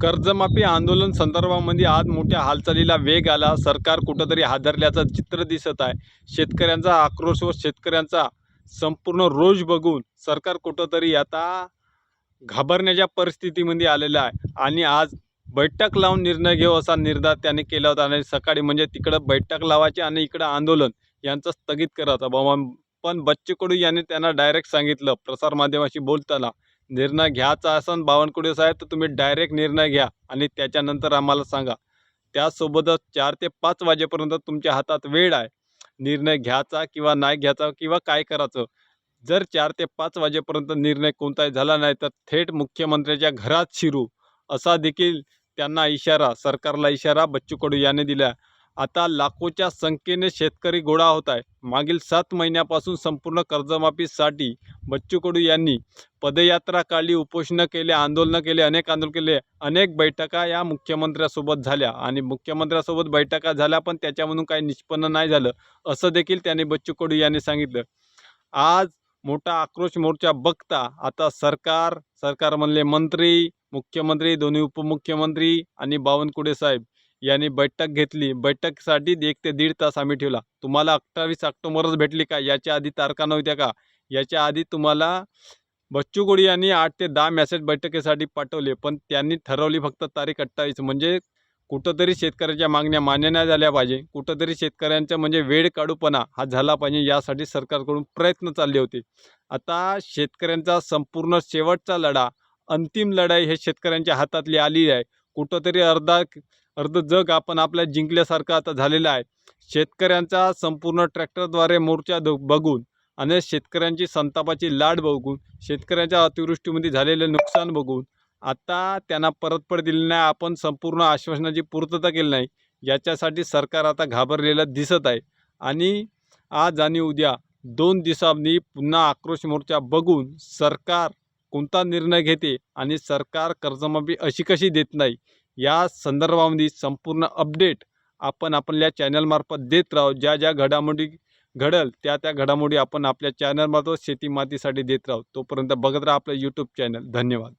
कर्जमाफी आंदोलन संदर्भामध्ये आज मोठ्या हालचालीला वेग आला. सरकार कुठंतरी हादरल्याचं चित्र दिसत आहे. शेतकऱ्यांचा आक्रोश व शेतकऱ्यांचा संपूर्ण रोष बघून सरकार कुठंतरी आता घाबरण्याच्या परिस्थितीमध्ये आलेलं आहे. आणि आज बैठक लावून निर्णय घेऊ असा निर्धार त्याने केला होता. आणि सकाळी म्हणजे तिकडं बैठक लावायची आणि इकडं आंदोलन यांचं स्थगित करायचं बाबा पण बच्चे कडू यांनी त्यांना डायरेक्ट सांगितलं प्रसारमाध्यमाशी बोलताना. निर्णय घ्यायचा असन बावनकुळे साहेब तर तुम्ही डायरेक्ट निर्णय घ्या आणि त्याच्यानंतर आम्हाला सांगा. त्यासोबतच चार ते पाच वाजेपर्यंत तुमच्या हातात वेळ आहे. निर्णय घ्यायचा किंवा नाही घ्यायचा किंवा काय करायचं? जर चार ते पाच वाजेपर्यंत निर्णय कोणताही झाला नाही तर थेट मुख्यमंत्र्याच्या घरात शिरू. असा देखील त्यांना इशारा सरकारला इशारा बच्चू कडू याने दिला. आता लाखोच्या संख्येने शेतकरी गोळा होत आहे मागील सात महिन्यापासून संपूर्ण कर्जमाफीसाठी बच्चू कडू यांनी पदयात्रा काढली उपोषणं केले आंदोलनं केले अनेक आंदोलन केले. अनेक बैठका या मुख्यमंत्र्यासोबत झाल्या आणि मुख्यमंत्र्यासोबत बैठका झाल्या पण त्याच्यामधून काही निष्पन्न नाही झालं असं देखील त्यांनी बच्चू कडू यांनी सांगितलं. आज मोठा आक्रोश मोर्चा बघता आता सरकार सरकार म्हणले मंत्री मुख्यमंत्री दोन्ही उपमुख्यमंत्री आणि बावनकुळे साहेब. यांनी बैठक घेतली. बैठकसाठी एक ते दीड तास आम्ही ठेवला. तुम्हाला अठ्ठावीस ऑक्टोबरच भेटली का? याच्या आधी तारखा नव्हत्या का? याच्या आधी तुम्हाला बच्चू कडू यांनी आठ ते दहा मेसेज बैठकीसाठी पाठवले पण त्यांनी ठरवली फक्त तारीख अठ्ठावीस. म्हणजे कुठंतरी शेतकऱ्याच्या मागण्या मान्य नाही झाल्या पाहिजे. कुठंतरी शेतकऱ्यांचा म्हणजे वेळ काढूपणा हा झाला पाहिजे यासाठी सरकारकडून प्रयत्न चालले होते. आता शेतकऱ्यांचा संपूर्ण शेवटचा लढा अंतिम लढाई हे शेतकऱ्यांच्या हातातली आली आहे. कुठंतरी अर्धा अर्ध जग आपण आपल्या जिंकल्यासारखं आता झालेलं आहे. शेतकऱ्यांचा संपूर्ण ट्रॅक्टरद्वारे मोर्चा द बघून आणि शेतकऱ्यांची संतापाची लाट बघून शेतकऱ्यांच्या अतिवृष्टीमध्ये झालेलं नुकसान बघून आता त्यांना परतफेड दिली नाही आपण संपूर्ण आश्वासनाची पूर्तता केली नाही याच्यासाठी सरकार आता घाबरलेलं दिसत आहे. आणि आज आणि उद्या दोन दिवसांनी पुन्हा आक्रोश मोर्चा बघून सरकार कोणता निर्णय घेते आणि सरकार कर्जमाफी अशी कशी देत नाही या संदर्भामध्ये संपूर्ण अपडेट आपण आपल्या चॅनलमार्फत देत राहू. ज्या ज्या घडामोडी घडल त्या त्या घडामोडी आपण आपल्या चॅनलमार्फत शेती मातीसाठी देत राहू. तोपर्यंत बघत राहा आपलं यूट्यूब चॅनल धन्यवाद.